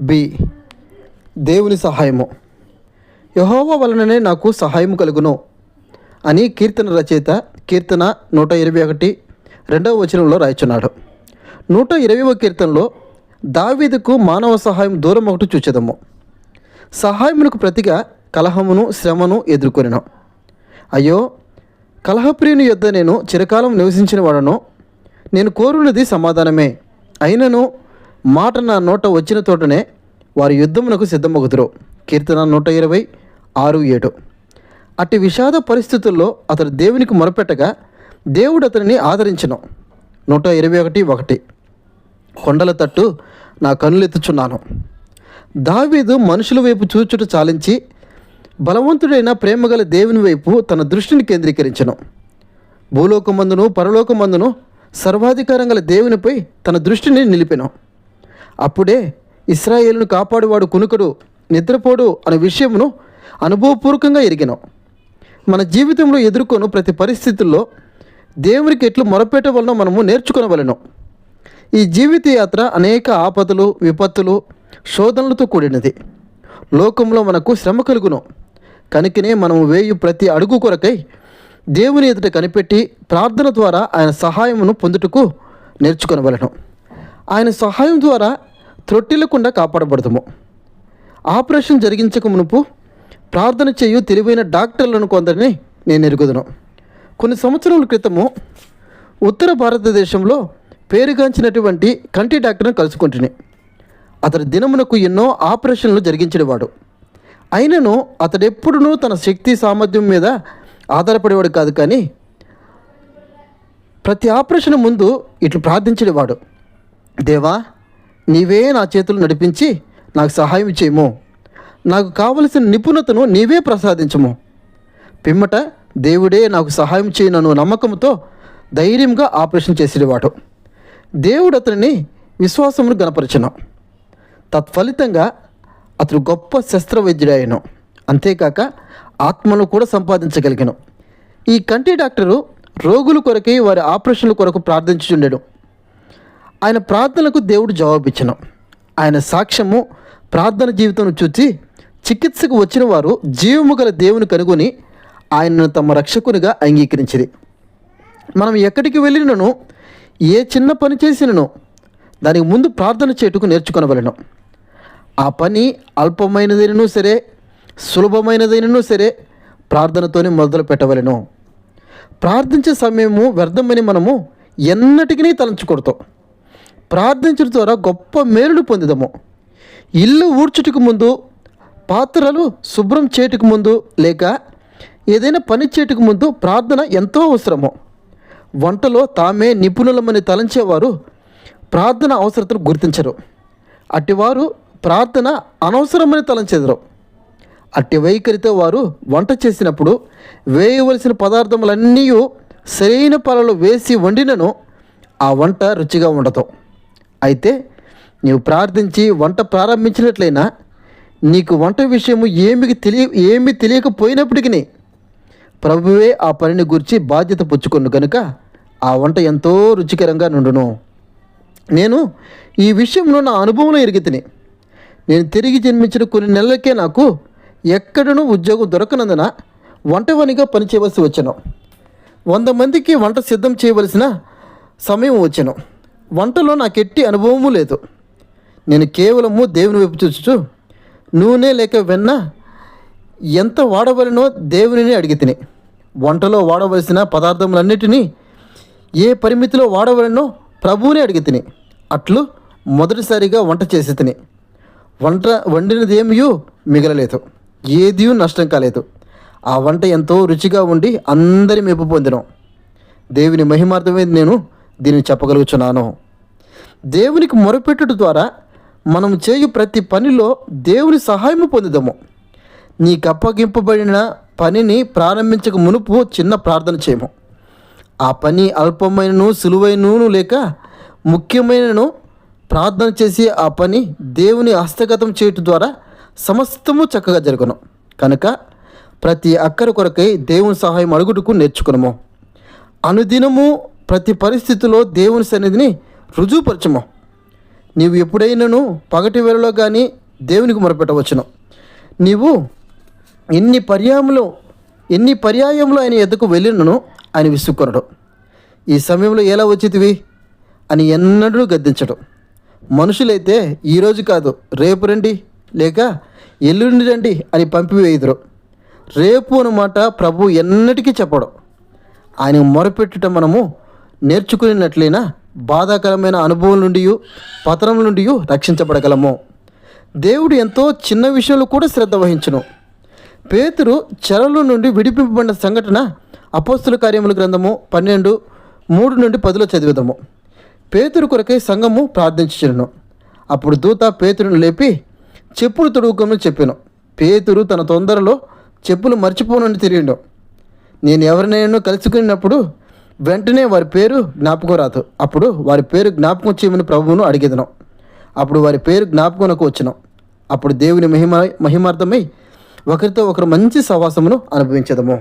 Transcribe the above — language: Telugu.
బి. దేవుని సహాయము. యహోవా వలననే నాకు సహాయము కలుగును అని కీర్తన రచయిత కీర్తన నూట ఇరవై ఒకటి రెండవ వచనంలో రాయిచున్నాడు. నూట ఇరవైవ కీర్తనలో దావీదుకు మానవ సహాయం దూరం ఒకటి చూచెదము. సహాయమునకు ప్రతిగా కలహమును శ్రమను ఎదుర్కొనిను. అయ్యో కలహప్రియుని యొద్ద నేను చిరకాలం నివసించిన వాడను నేను కోరున్నది సమాధానమే. అయినను మాట నా నోట వచ్చిన తోటనే వారి యుద్ధమునకు సిద్ధమగుదురు. కీర్తన నూట ఇరవై ఆరు ఏడు. అట్టి విషాద పరిస్థితుల్లో అతడు దేవునికి మొరపెట్టగా దేవుడు అతనిని ఆదరించను. నూట ఇరవై ఒకటి ఒకటి. కొండల తట్టు నా కన్నులెత్తుచున్నాను. దావీదు మనుషుల వైపు చూచుట చాలించి బలవంతుడైన ప్రేమగల దేవుని వైపు తన దృష్టిని కేంద్రీకరించను. భూలోకమందును పరలోకమందును సర్వాధికారం గల దేవునిపై తన దృష్టిని నిలిపెను. అప్పుడే ఇస్రాయేలును కాపాడువాడు కునుకుడు నిద్రపోడు అనే విషయమును అనుభవపూర్వకంగా ఎరిగినాం. మన జీవితంలో ఎదుర్కొను ప్రతి పరిస్థితుల్లో దేవునికి ఎట్లు మొరపెట్ట వలన మనము నేర్చుకునవలను. ఈ జీవిత యాత్ర అనేక ఆపదలు విపత్తులు శోధనలతో కూడినది. లోకంలో మనకు శ్రమ కలుగును. కనుకనే మనము వేయు ప్రతి అడుగు కొరకై దేవుని ఎదుట కనిపెట్టి ప్రార్థన ద్వారా ఆయన సహాయమును పొందుటకు నేర్చుకునవలను. ఆయన సహాయం ద్వారా త్రొట్టిల్లకుండా కాపాడబడతాము ఆపరేషన్ జరిగించక మునుపు ప్రార్థన చేయు తెలివైన డాక్టర్లను కొందరిని నేను ఎరుగుదును. కొన్ని సంవత్సరాల క్రితము ఉత్తర భారతదేశంలో పేరుగాంచినటువంటి కంటి డాక్టర్ను కలుసుకుంటుని. అతడి దినమునకు ఎన్నో ఆపరేషన్లు జరిగించేవాడు. అయినను అతడెప్పుడునూ తన శక్తి సామర్థ్యం మీద ఆధారపడేవాడు కాదు కానీ ప్రతి ఆపరేషన్ ముందు ఇట్లు ప్రార్థించేవాడు. దేవా నీవే నా చేతులు నడిపించి నాకు సహాయం చేయము. నాకు కావలసిన నిపుణతను నీవే ప్రసాదించము. పిమ్మట దేవుడే నాకు సహాయం చేయనను నమ్మకంతో ధైర్యంగా ఆపరేషన్ చేసేవాడు దేవుడు అతనిని విశ్వాసమును గనపరచను తత్ఫలితంగా అతడు గొప్ప శస్త్రవైద్యుడాయను అంతేకాక ఆత్మను కూడా సంపాదించగలిగాను. ఈ కంటి డాక్టరు రోగుల కొరకై వారి ఆపరేషన్ల కొరకు ప్రార్థించుచుండెను. ఆయన ప్రార్థనలకు దేవుడు జవాబిచ్చిన. ఆయన సాక్ష్యము ప్రార్థన జీవితం చూచి చికిత్సకు వచ్చిన వారు జీవము గల దేవుని కనుగొని ఆయనను తమ రక్షకునిగా అంగీకరించింది మనం ఎక్కడికి వెళ్ళినను ఏ చిన్న పని చేసినను దానికి ముందు ప్రార్థన చేటుకు నేర్చుకొనవలను. ఆ పని అల్పమైనదైనను సరే సులభమైనదైనను సరే ప్రార్థనతోనే మొదలు పెట్టవలను. ప్రార్థించే సమయము వ్యర్థమని మనము ఎన్నటికీ తలంచకూడదు ప్రార్థించడం ద్వారా గొప్ప మేలును పొందుదాము. ఇల్లు ఊడ్చుటకు ముందు పాత్రలు శుభ్రం చేయటకు ముందు లేక ఏదైనా పని చేయటకు ముందు ప్రార్థన ఎంతో అవసరము. వంటలో తామే నిపుణులమని తలంచేవారు ప్రార్థన అవసరతను గుర్తించరు. అట్టివారు ప్రార్థన అనవసరమని తలంచెదరు. అట్టి వైఖరితో వారు వంట చేసినప్పుడు వేయవలసిన పదార్థములన్నీ సరైన పాలలో వేసి వండినను ఆ వంట రుచిగా ఉండదు. అయితే నీవు ప్రార్థించి వంట ప్రారంభించినట్లయినా నీకు వంట విషయము ఏమికి తెలియ ఏమి తెలియకపోయినప్పటికీ ప్రభువే ఆ పనిని గురించి బాధ్యత పుచ్చుకొను కనుక ఆ వంట ఎంతో రుచికరంగా నుండును. నేను ఈ విషయంలో నా అనుభవంలో ఎరిగితిని. నేను తిరిగి జన్మించిన కొన్ని నెలలకే నాకు ఎక్కడనూ ఉద్యోగం దొరకనందున వంటవనిగా పనిచేయవలసి వచ్చాను. వంద మందికి వంట సిద్ధం చేయవలసిన సమయం వచ్చాను. వంటలో నాకు ఎట్టి అనుభవము లేదు. నేను కేవలము దేవుని వైపు చూచుచు నూనె లేక వెన్న ఎంత వాడవలనో దేవునిని అడిగి తిని వంటలో వాడవలసిన పదార్థములన్నిటినీ ఏ పరిమితిలో వాడవలనో ప్రభువుని అడిగి తిని అట్లు మొదటిసారిగా వంట చేసి తిని వంట వండినదేమియూ మిగలలేదు. ఏదీ నష్టం కాలేదు. ఆ వంట ఎంతో రుచిగా ఉండి అందరి మెప్పు పొందినం. దేవుని మహిమార్థమే నేను దీన్ని చెప్పగలుగుచున్నాను. దేవునికి మొరపెట్టుట ద్వారా మనం చేయు ప్రతి పనిలో దేవుని సహాయము పొందుదాము. నీకు అప్పగింపబడిన పనిని ప్రారంభించక మునుపు చిన్న ప్రార్థన చేయము. ఆ పని అల్పమైనను సులువైనను లేక ముఖ్యమైనను ప్రార్థన చేసి ఆ పని దేవుని హస్తగతం చేయటం ద్వారా సమస్తము చక్కగా జరుగును. కనుక ప్రతి అక్కర కొరకై దేవుని సహాయం అడుగుటకు నేర్చుకునము. అనుదినము ప్రతి పరిస్థితిలో దేవుని సన్నిధిని రుజువుపరచము. నీవు ఎప్పుడైనాను పగటి వేళలో కానీ దేవునికి మొరపెట్టవచ్చును. నీవు ఎన్ని పర్యాయములు ఎన్ని పర్యాయంలో ఆయన ఎద్దకు వెళ్ళినను ఆయన విసుక్కొనడు. ఈ సమయంలో ఎలా వచ్చితివి అని ఎన్నడూ గద్దించడు. మనుషులైతే ఈరోజు కాదు రేపు రండి లేక ఎల్లుండి రండి అని పంపివేయుదురు. రేపు అన్నమాట ప్రభు ఎన్నటికీ చెప్పడు. ఆయన మొరపెట్టుట మనము నేర్చుకున్నట్లయినా బాధాకరమైన అనుభవం నుండి పతనం నుండి రక్షించబడగలము. దేవుడు ఎంతో చిన్న విషయంలో కూడా శ్రద్ధ వహించును. పేతురు చెరలు నుండి విడిపింపబడిన సంఘటన అపోస్తుల కార్యముల గ్రంథము పన్నెండు మూడు నుండి పదిలో చదివేదము. పేతురు కొరకై సంఘము ప్రార్థించను అప్పుడు దూత పేతురును లేపి చెప్పులు తొడుగుకోమని చెప్పాను. పేతురు తన తొందరలో చెప్పులు మర్చిపోనని తిరిగిండు. నేను ఎవరినైనా కలుసుకున్నప్పుడు వెంటనే వారి పేరు జ్ఞాపకం రాదు అప్పుడు వారి పేరు జ్ఞాపకం చేయమని ప్రభువును అడిగేదను. అప్పుడు వారి పేరు జ్ఞాపకంకు వచ్చినాం. అప్పుడు దేవుని మహిమ మహిమార్థమై ఒకరితో ఒకరు మంచి సహవాసమును అనుభవించదము.